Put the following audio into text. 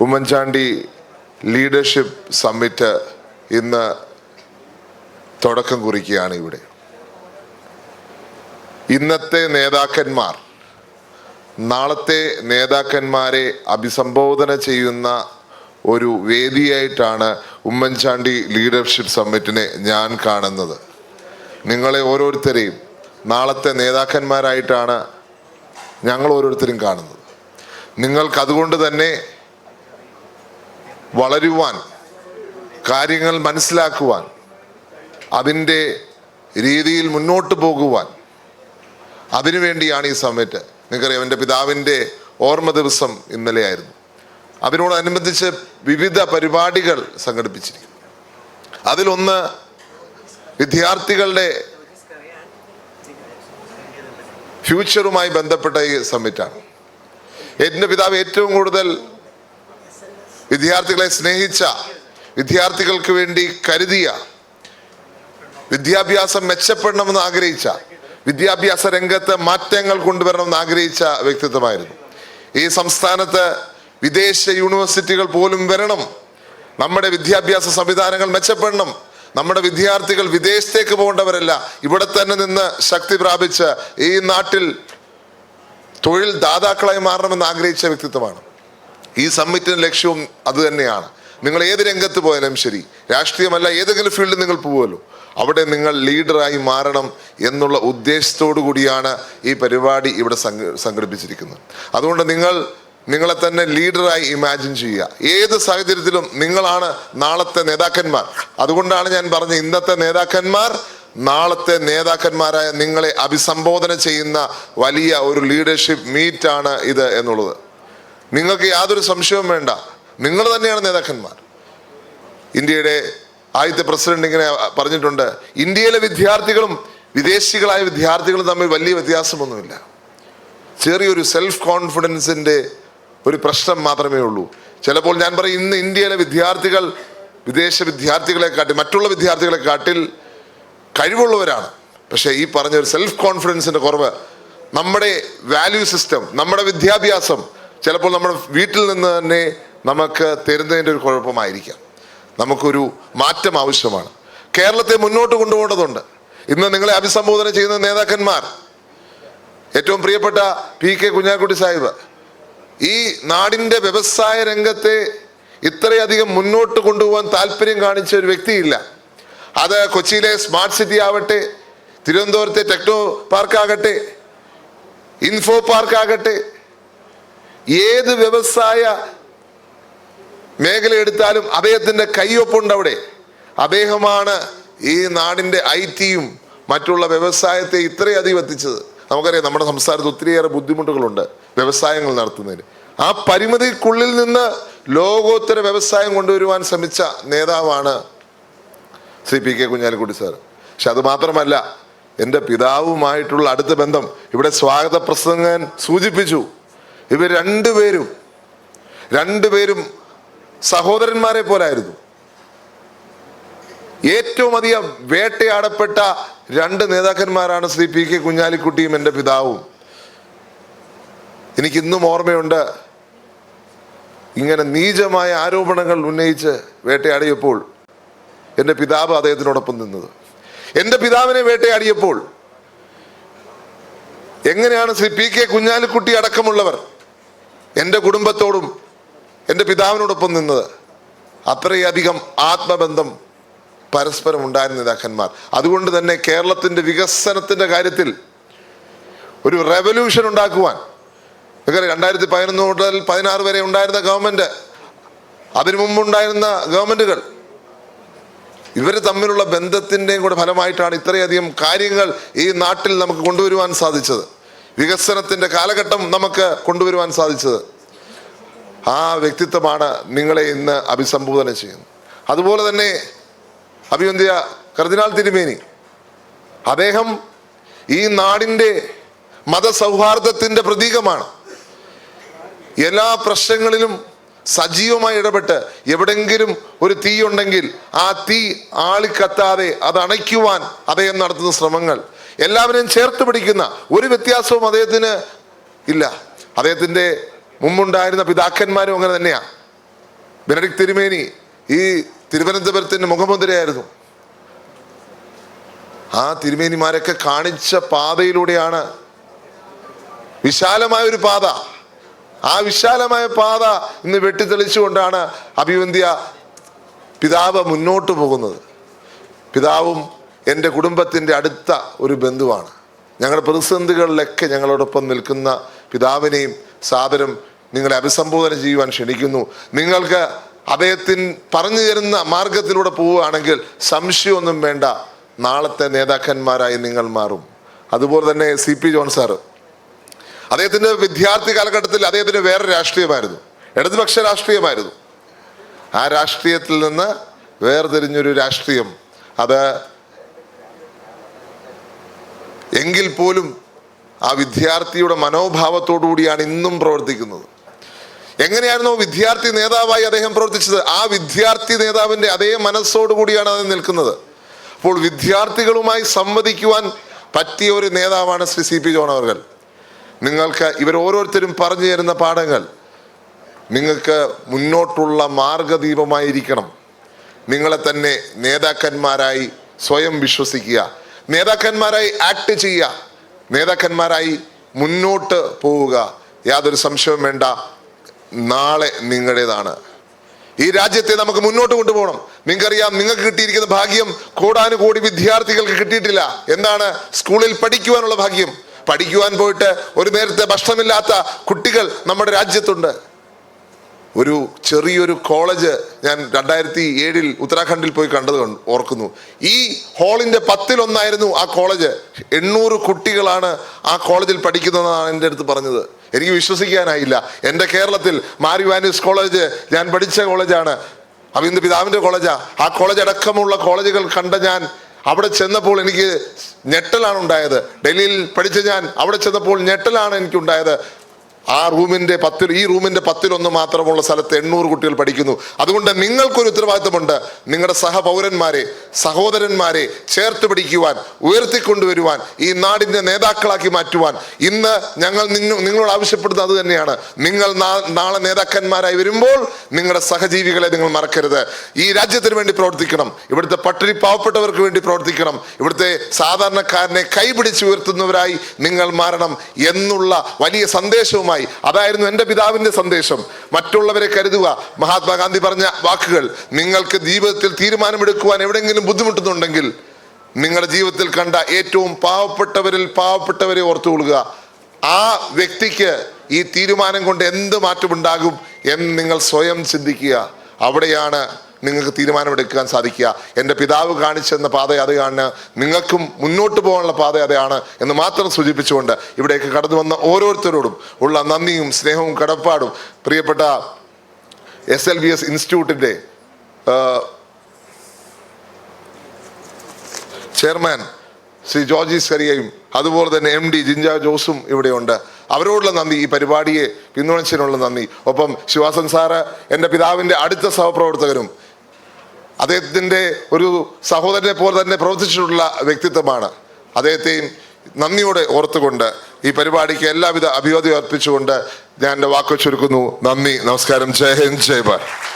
Oommen Chandy leadership summit ഇന്ന് തുടക്കം കുറിക്കുകയാണ് ഇവിടെ. ഇന്നത്തെ നേതാക്കന്മാർ നാളത്തെ നേതാക്കന്മാരെ അഭിസംബോധന ചെയ്യുന്ന ഒരു വേദിയായിട്ടാണ് ഉമ്മൻചാണ്ടി ലീഡർഷിപ്പ് സമ്മിറ്റിനെ ഞാൻ കാണുന്നത്. നിങ്ങളെ ഓരോരുത്തരെയും നാളത്തെ നേതാക്കന്മാരായിട്ടാണ് ഞങ്ങൾ ഓരോരുത്തരും കാണുന്നത്. നിങ്ങൾക്ക് അതുകൊണ്ട് തന്നെ വളരുവാൻ കാര്യങ്ങൾ മനസ്സിലാക്കുവാൻ അതിന്റെ രീതിയിൽ മുന്നോട്ട് പോകുവാൻ. അതിനുവേണ്ടിയാണ് ഈ സമ്മിറ്റ് നിങ്ങൾക്കറിയാം എന്റെ പിതാവിന്റെ ഓർമ്മ ദിവസം ഇന്നലെയായിരുന്നു അതിനോടനുബന്ധിച്ച് വിവിധ പരിപാടികൾ സംഘടിപ്പിച്ചിരിക്കുന്നു. അതിലൊന്ന് വിദ്യാർത്ഥികളുടെ ഫ്യൂച്ചറുമായി ബന്ധപ്പെട്ട ഈ സമ്മിറ്റാണ്. എന്റെ പിതാവ് ഏറ്റവും കൂടുതൽ വിദ്യാർത്ഥികളെ സ്നേഹിച്ച വിദ്യാർത്ഥികൾക്ക് വേണ്ടി കരുതിയ വിദ്യാഭ്യാസം മെച്ചപ്പെടണമെന്ന് ആഗ്രഹിച്ച വിദ്യാഭ്യാസ രംഗത്ത് മാറ്റങ്ങൾ കൊണ്ടുവരണമെന്ന് ആഗ്രഹിച്ച വ്യക്തിത്വമായിരുന്നു. ഈ സംസ്ഥാനത്ത് വിദേശ യൂണിവേഴ്സിറ്റികൾ പോലും വരണം. നമ്മുടെ വിദ്യാഭ്യാസ സംവിധാനങ്ങൾ മെച്ചപ്പെടണം. നമ്മുടെ വിദ്യാർത്ഥികൾ വിദേശത്തേക്ക് പോകേണ്ടവരല്ല. ഇവിടെ തന്നെ നിന്ന് ശക്തി പ്രാപിച്ച് ഈ നാട്ടിൽ തൊഴിൽ ദാതാക്കളായി മാറണമെന്ന് ആഗ്രഹിച്ച വ്യക്തിത്വമാണ്. ഈ സമ്മിറ്റിന്റെ ലക്ഷ്യവും അത് തന്നെയാണ്. നിങ്ങൾ ഏത് രംഗത്ത് പോയാലും ശരി. രാഷ്ട്രീയമല്ല ഏതെങ്കിലും ഫീൽഡിൽ നിങ്ങൾ പോകുമല്ലോ അവിടെ നിങ്ങൾ ലീഡറായി മാറണം എന്നുള്ള ഉദ്ദേശത്തോടു കൂടിയാണ് ഈ പരിപാടി ഇവിടെ സംഘ സംഘടിപ്പിച്ചിരിക്കുന്നത്. അതുകൊണ്ട് നിങ്ങൾ നിങ്ങളെ തന്നെ ലീഡറായി ഇമാജിൻ ചെയ്യുക. ഏത് സാഹചര്യത്തിലും നിങ്ങളാണ് നാളത്തെ നേതാക്കന്മാർ. അതുകൊണ്ടാണ് ഞാൻ പറഞ്ഞത് ഇന്നത്തെ നേതാക്കന്മാർ നാളത്തെ നേതാക്കന്മാരായ നിങ്ങളെ അഭിസംബോധന ചെയ്യുന്ന വലിയ ഒരു ലീഡർഷിപ്പ് മീറ്റാണ് ഇത് എന്നുള്ളത്. നിങ്ങൾക്ക് യാതൊരു സംശയവും വേണ്ട. നിങ്ങൾ തന്നെയാണ് നേതാക്കന്മാർ. ഇന്ത്യയുടെ ആദ്യത്തെ പ്രസിഡന്റ് ഇങ്ങനെ പറഞ്ഞിട്ടുണ്ട് ഇന്ത്യയിലെ വിദ്യാർത്ഥികളും വിദേശികളായ വിദ്യാർത്ഥികളും തമ്മിൽ വലിയ വ്യത്യാസമൊന്നുമില്ല. ചെറിയൊരു സെൽഫ് കോൺഫിഡൻസിന്റെ ഒരു പ്രശ്നം മാത്രമേ ഉള്ളൂ. ചിലപ്പോൾ ഞാൻ പറയും ഇന്ന് ഇന്ത്യയിലെ വിദ്യാർത്ഥികൾ വിദേശ വിദ്യാർത്ഥികളെ കാട്ടി മറ്റുള്ള വിദ്യാർത്ഥികളെ കാട്ടിൽ കഴിവുള്ളവരാണ്. പക്ഷേ ഈ പറഞ്ഞ ഒരു സെൽഫ് കോൺഫിഡൻസിന്റെ കുറവ് നമ്മുടെ വാല്യൂ സിസ്റ്റം നമ്മുടെ വിദ്യാഭ്യാസം ചിലപ്പോൾ നമ്മൾ വീട്ടിൽ നിന്ന് തന്നെ നമുക്ക് തരുന്നതിന്റെ ഒരു കുഴപ്പമായിരിക്കാം. നമുക്കൊരു മാറ്റം ആവശ്യമാണ്. കേരളത്തെ മുന്നോട്ട് കൊണ്ടുപോകേണ്ടതുണ്ട്. ഇന്ന് നിങ്ങളെ അഭിസംബോധന ചെയ്യുന്ന നേതാക്കന്മാർ ഏറ്റവും പ്രിയപ്പെട്ട പി കെ കുഞ്ഞാക്കുട്ടി സാഹിബ് ഈ നാടിന്റെ വ്യവസായ രംഗത്തെ ഇത്രയധികം മുന്നോട്ട് കൊണ്ടുപോകാൻ താല്പര്യം കാണിച്ച ഒരു വ്യക്തിയില്ല. അത് കൊച്ചിയിലെ സ്മാർട്ട് സിറ്റി ആവട്ടെ തിരുവനന്തപുരത്തെ ടെക്നോ പാർക്കാകട്ടെ ഇൻഫോ പാർക്ക് ആകട്ടെ ഏത് വ്യവസായ മേഖല എടുത്താലും അദ്ദേഹത്തിന്റെ കയ്യൊപ്പുണ്ട് അവിടെ. അദ്ദേഹമാണ് ഈ നാടിന്റെ ഐ ടിയും മറ്റുള്ള വ്യവസായത്തെ ഇത്രയധികം എത്തിച്ചത്. നമുക്കറിയാം നമ്മുടെ സംസ്ഥാനത്ത് ഒത്തിരിയേറെ ബുദ്ധിമുട്ടുകളുണ്ട് വ്യവസായങ്ങൾ നടത്തുന്നതിന്. ആ പരിമിതിക്കുള്ളിൽ നിന്ന് ലോകോത്തര വ്യവസായം കൊണ്ടുവരുവാൻ ശ്രമിച്ച നേതാവാണ് Shri P K Kunhalikutty sir. പക്ഷെ അത് മാത്രമല്ല എന്റെ പിതാവുമായിട്ടുള്ള അടുത്ത ബന്ധം ഇവിടെ സ്വാഗത പ്രസംഗൻ സൂചിപ്പിച്ചു. ഇവർ രണ്ടുപേരും രണ്ടുപേരും സഹോദരന്മാരെ പോലായിരുന്നു. ഏറ്റവും അധികം വേട്ടയാടപ്പെട്ട രണ്ട് നേതാക്കന്മാരാണ് ശ്രീ പി കെ കുഞ്ഞാലിക്കുട്ടിയും എന്റെ പിതാവും. എനിക്ക് ഇന്നും ഓർമ്മയുണ്ട് ഇങ്ങനെ നീചമായ ആരോപണങ്ങൾ ഉന്നയിച്ച് വേട്ടയാടിയപ്പോൾ എന്റെ പിതാവ് അദ്ദേഹത്തിനോടൊപ്പം നിന്നത്. എന്റെ പിതാവിനെ വേട്ടയാടിയപ്പോൾ എങ്ങനെയാണ് ശ്രീ പി കെ കുഞ്ഞാലിക്കുട്ടി അടക്കമുള്ളവർ എന്റെ കുടുംബത്തോടും എന്റെ പിതാവിനോടൊപ്പം നിന്നത് അത്രയധികം ആത്മബന്ധം പരസ്പരം ഉണ്ടായിരുന്ന നേതാക്കന്മാർ. അതുകൊണ്ട് തന്നെ കേരളത്തിന്റെ വികസനത്തിന്റെ കാര്യത്തിൽ ഒരു റെവല്യൂഷൻ ഉണ്ടാക്കുവാൻ രണ്ടായിരത്തി പതിനൊന്ന് മുതൽ പതിനാറ് വരെ ഉണ്ടായിരുന്ന ഗവൺമെന്റ് അതിനു മുമ്പുണ്ടായിരുന്ന ഗവൺമെന്റുകൾ ഇവർ തമ്മിലുള്ള ബന്ധത്തിന്റെയും കൂടെ ഫലമായിട്ടാണ് ഇത്രയധികം കാര്യങ്ങൾ ഈ നാട്ടിൽ നമുക്ക് കൊണ്ടുവരുവാൻ സാധിച്ചത്. വികസനത്തിന്റെ കാലഘട്ടം നമുക്ക് കൊണ്ടുവരുവാൻ സാധിച്ചത്. ആ വ്യക്തിത്വമാണ് നിങ്ങളെ ഇന്ന് അഭിസംബോധന ചെയ്യുന്നത്. അതുപോലെ തന്നെ അഭിവന്ധ്യ കർദിനാൾ തിരുമേനി അദ്ദേഹം ഈ നാടിന്റെ മതസൗഹാർദ്ദത്തിന്റെ പ്രതീകമാണ്. എല്ലാ പ്രശ്നങ്ങളിലും സജീവമായി ഇടപെട്ട് എവിടെങ്കിലും ഒരു തീ ഉണ്ടെങ്കിൽ ആ തീ ആളിക്കത്താതെ അത് അണയ്ക്കുവാൻ അദ്ദേഹം നടത്തുന്ന ശ്രമങ്ങൾ എല്ലാവരെയും ചേർത്ത് പിടിക്കുന്ന ഒരു വ്യത്യാസവും അദ്ദേഹത്തിന് ഇല്ല. അദ്ദേഹത്തിന്റെ മുമ്പുണ്ടായിരുന്ന പിതാക്കന്മാരും അങ്ങനെ തന്നെയാണ് ബെനഡിക് തിരുമേനി ഈ തിരുവനന്തപുരത്തിന്റെ മുഖമുദ്രയായിരുന്നു. ആ തിരുമേനിമാരൊക്കെ കാണിച്ച പാതയിലൂടെയാണ് വിശാലമായ ഒരു പാത. ആ വിശാലമായ പാത ഇന്ന് വെട്ടിത്തെളിച്ചുകൊണ്ടാണ് അഭിവന്ധ്യ പിതാവ് മുന്നോട്ട് പോകുന്നത്. പിതാവും എന്റെ കുടുംബത്തിന്റെ അടുത്ത ഒരു ബന്ധുവാണ്. ഞങ്ങളുടെ പ്രതിസന്ധികളിലൊക്കെ ഞങ്ങളോടൊപ്പം നിൽക്കുന്ന പിതാവിനെയും സാദരം നിങ്ങളെ അഭിസംബോധന ചെയ്യുവാൻ ക്ഷണിക്കുന്നു. നിങ്ങൾക്ക് അദ്ദേഹത്തിൻ പറഞ്ഞു തരുന്ന മാർഗത്തിലൂടെ പോവുകയാണെങ്കിൽ സംശയമൊന്നും വേണ്ട. നാളത്തെ നേതാക്കന്മാരായി നിങ്ങൾ മാറും. അതുപോലെ തന്നെ സി പി ജോൺ സാറ്. അദ്ദേഹത്തിന്റെ വിദ്യാർത്ഥി കാലഘട്ടത്തിൽ അദ്ദേഹത്തിന് വേറെ രാഷ്ട്രീയമായിരുന്നു. ഇടതുപക്ഷ രാഷ്ട്രീയമായിരുന്നു. ആ രാഷ്ട്രീയത്തിൽ നിന്ന് വേർതിരിഞ്ഞൊരു രാഷ്ട്രീയം. അത് എങ്കിൽ പോലും ആ വിദ്യാർത്ഥിയുടെ മനോഭാവത്തോടു കൂടിയാണ് ഇന്നും പ്രവർത്തിക്കുന്നത്. എങ്ങനെയായിരുന്നു വിദ്യാർത്ഥി നേതാവായി അദ്ദേഹം പ്രവർത്തിച്ചത്? ആ വിദ്യാർത്ഥി നേതാവിന്റെ അതേ മനസ്സോടുകൂടിയാണ് അത് നിൽക്കുന്നത്. അപ്പോൾ വിദ്യാർത്ഥികളുമായി സംവദിക്കുവാൻ പറ്റിയ ഒരു നേതാവാണ് ശ്രീ സി പി ജോൺ അവർ നിങ്ങൾക്ക് ഇവർ ഓരോരുത്തരും പറഞ്ഞു തരുന്ന പാഠങ്ങൾ. നിങ്ങൾക്ക് മുന്നോട്ടുള്ള മാർഗദീപമായിരിക്കണം. നിങ്ങളെ തന്നെ നേതാക്കന്മാരായി സ്വയം വിശ്വസിക്കുക. നേതാക്കന്മാരായി ആക്ട് ചെയ്യുക. നേതാക്കന്മാരായി മുന്നോട്ട് പോവുക. യാതൊരു സംശയവും വേണ്ട. നാളെ നിങ്ങളുടേതാണ്. ഈ രാജ്യത്തെ നമുക്ക് മുന്നോട്ട് കൊണ്ടുപോകണം. നിങ്ങൾക്കറിയാം നിങ്ങൾക്ക് കിട്ടിയിരിക്കുന്ന ഭാഗ്യം കോടാനുകോടി വിദ്യാർത്ഥികൾക്ക് കിട്ടിയിട്ടില്ല. എന്താണ്? സ്കൂളിൽ പഠിക്കുവാനുള്ള ഭാഗ്യം. പഠിക്കുവാൻ പോയിട്ട് ഒരു നേരത്തെ ഭക്ഷണമില്ലാത്ത കുട്ടികൾ നമ്മുടെ രാജ്യത്തുണ്ട്. ഒരു ചെറിയൊരു കോളേജ് ഞാൻ രണ്ടായിരത്തി ഏഴിൽ ഉത്തരാഖണ്ഡിൽ പോയി കണ്ടത് ഓർക്കുന്നു. ഈ ഹാളിന്റെ പത്തിലൊന്നായിരുന്നു ആ കോളേജ്. എണ്ണൂറ് കുട്ടികളാണ് ആ കോളേജിൽ പഠിക്കുന്നതെന്നാണ് എന്റെ അടുത്ത് പറഞ്ഞത്. എനിക്ക് വിശ്വസിക്കാനായില്ല. എന്റെ കേരളത്തിൽ മാരി വാനിസ് കോളേജ് ഞാൻ പഠിച്ച കോളേജാണ്. അവിന്ദ പിതാവിന്റെ കോളേജാ. ആ കോളേജ് അടക്കമുള്ള കോളേജുകൾ കണ്ട ഞാൻ അവിടെ ചെന്നപ്പോൾ എനിക്ക് ഞെട്ടലാണ് ഉണ്ടായത്. ഡൽഹിയിൽ പഠിച്ച ഞാൻ അവിടെ ചെന്നപ്പോൾ ഞെട്ടലാണ് എനിക്കുണ്ടായത്. ആ റൂമിന്റെ പത്തിൽ ഈ റൂമിന്റെ പത്തിലൊന്ന് മാത്രമുള്ള സ്ഥലത്ത് എണ്ണൂറ് കുട്ടികൾ പഠിക്കുന്നു. അതുകൊണ്ട് നിങ്ങൾക്കൊരു ഉത്തരവാദിത്തമുണ്ട്. നിങ്ങളുടെ സഹപൗരന്മാരെ സഹോദരന്മാരെ ചേർത്ത് പിടിക്കുവാൻ ഉയർത്തിക്കൊണ്ടുവരുവാൻ ഈ നാടിന്റെ നേതാക്കളാക്കി മാറ്റുവാൻ. ഇന്ന് ഞങ്ങൾ നിങ്ങ- നിങ്ങളോട് ആവശ്യപ്പെടുന്നത് അത് തന്നെയാണ്. നിങ്ങൾ നാളെ നേതാക്കന്മാരായി വരുമ്പോൾ നിങ്ങളുടെ സഹജീവികളെ നിങ്ങൾ മറക്കരുത്. ഈ രാജ്യത്തിന് വേണ്ടി പ്രവർത്തിക്കണം. ഇവിടുത്തെ പട്ടിണി പാവപ്പെട്ടവർക്ക് വേണ്ടി പ്രവർത്തിക്കണം. ഇവിടുത്തെ സാധാരണക്കാരനെ കൈപിടിച്ച് ഉയർത്തുന്നവരായി നിങ്ങൾ മാറണം എന്നുള്ള വലിയ സന്ദേശവുമായി അതായിരുന്നു എന്റെ പിതാവിന്റെ സന്ദേശം. മറ്റുള്ളവരെ കരുതുക. മഹാത്മാഗാന്ധി പറഞ്ഞ വാക്കുകൾ നിങ്ങൾക്ക് ജീവിതത്തിൽ തീരുമാനമെടുക്കുവാൻ എവിടെയെങ്കിലും ബുദ്ധിമുട്ടുന്നുണ്ടെങ്കിൽ നിങ്ങളുടെ ജീവിതത്തിൽ കണ്ട ഏറ്റവും പാവപ്പെട്ടവരിൽ പാവപ്പെട്ടവരെ ഓർത്തുകൊള്ളുക. ആ വ്യക്തിക്ക് ഈ തീരുമാനം കൊണ്ട് എന്ത് മാറ്റമുണ്ടാകും എന്ന് നിങ്ങൾ സ്വയം ചിന്തിക്കുക. അവിടെയാണ് നിങ്ങൾക്ക് തീരുമാനമെടുക്കാൻ സാധിക്കുക. എന്റെ പിതാവ് കാണിച്ചെന്ന പാത അത് കാണുക നിങ്ങൾക്കും മുന്നോട്ട് പോകാനുള്ള പാത അതാണ് എന്ന് മാത്രം സൂചിപ്പിച്ചുകൊണ്ട് ഇവിടേക്ക് കടന്നു വന്ന ഓരോരുത്തരോടും ഉള്ള നന്ദിയും സ്നേഹവും കടപ്പാടും പ്രിയപ്പെട്ട എസ് എൽ ബി എസ് ഇൻസ്റ്റിറ്റ്യൂട്ടിന്റെ ചെയർമാൻ ശ്രീ ജോർജി സ്കറിയയും അതുപോലെ തന്നെ എം ഡി ജിഞ്ച ജോസും ഇവിടെയുണ്ട്. അവരോടുള്ള നന്ദി ഈ പരിപാടിയെ പിന്തുണച്ചതിനുള്ള നന്ദി. ഒപ്പം ശിവാസൻ സാറ് എന്റെ പിതാവിന്റെ അടുത്ത സഹപ്രവർത്തകരും അദ്ദേഹത്തിന്റെ ഒരു സഹോദരനെ പോലെ തന്നെ പ്രവർത്തിച്ചിട്ടുള്ള വ്യക്തിത്വമാണ്. അദ്ദേഹത്തെയും നന്ദിയോടെ ഓർത്തുകൊണ്ട് ഈ പരിപാടിക്ക് എല്ലാവിധ അഭിവാദ്യം അർപ്പിച്ചുകൊണ്ട് ഞാൻ എന്റെ വാക്ക് ചുരുക്കുന്നു. നന്ദി നമസ്കാരം. ജയ ഹിന്ദ് ജയ് ഭാരത്.